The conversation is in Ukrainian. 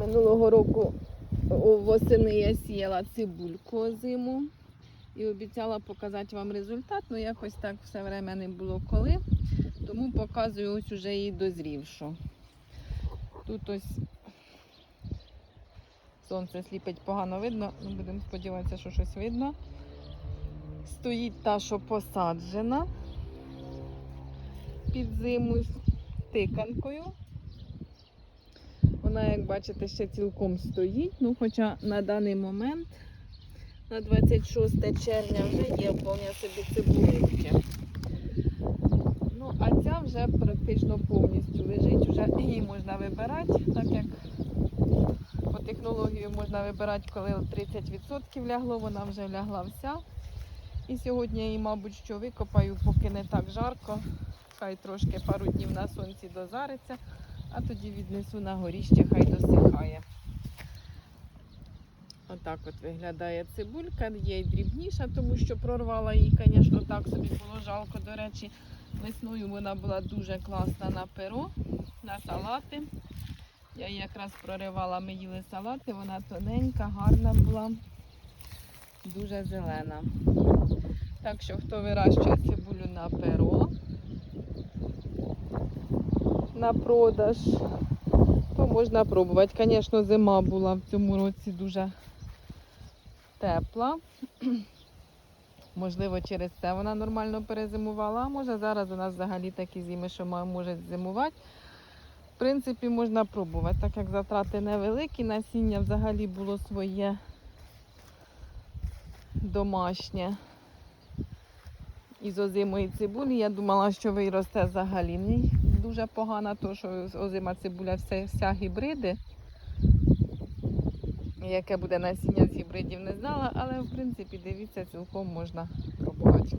Минулого року о, восени я сіяла цибульку зиму і обіцяла показати вам результат, але якось так все время не було коли. Тому показую ось уже її дозрівшу. Тут ось сонце сліпить погано видно, ну будемо сподіватися, що щось видно. Стоїть та, що посаджена під зиму з тиканкою. Вона, як бачите, ще цілком стоїть. Ну, хоча на даний момент, на 26 червня, вже є вполне собі цибулинки. Ну, а ця вже практично повністю лежить, вже її можна вибирати, так як по технології можна вибирати, коли 30% лягло, вона вже лягла вся. І сьогодні я її, мабуть, що викопаю, поки не так жарко. Хай трошки пару днів на сонці дозариться, а тоді віднесу на горіще, хай досихає. Отак от виглядає цибулька, є й дрібніша, тому що прорвала її, звісно, так собі було жалко. До речі, весною вона була дуже класна на перо, на салати. Я її якраз проривала, ми їли салати, вона тоненька, гарна була, дуже зелена. Так що, хто вирощує цибулю на перо, продаж, то можна пробувати. Звісно, зима була в цьому році дуже тепла. Можливо, через це вона нормально перезимувала, а може зараз у нас взагалі такі зими, що може зимувати. В принципі, можна пробувати, так як затрати невеликі, насіння взагалі було своє домашнє. Із озимої цибулі. Я думала, що виросте взагалі дуже погано, то що озима цибуля все, вся гібриди. Яке буде насіння з гібридів, не знала, але в принципі дивіться, цілком можна пробувати.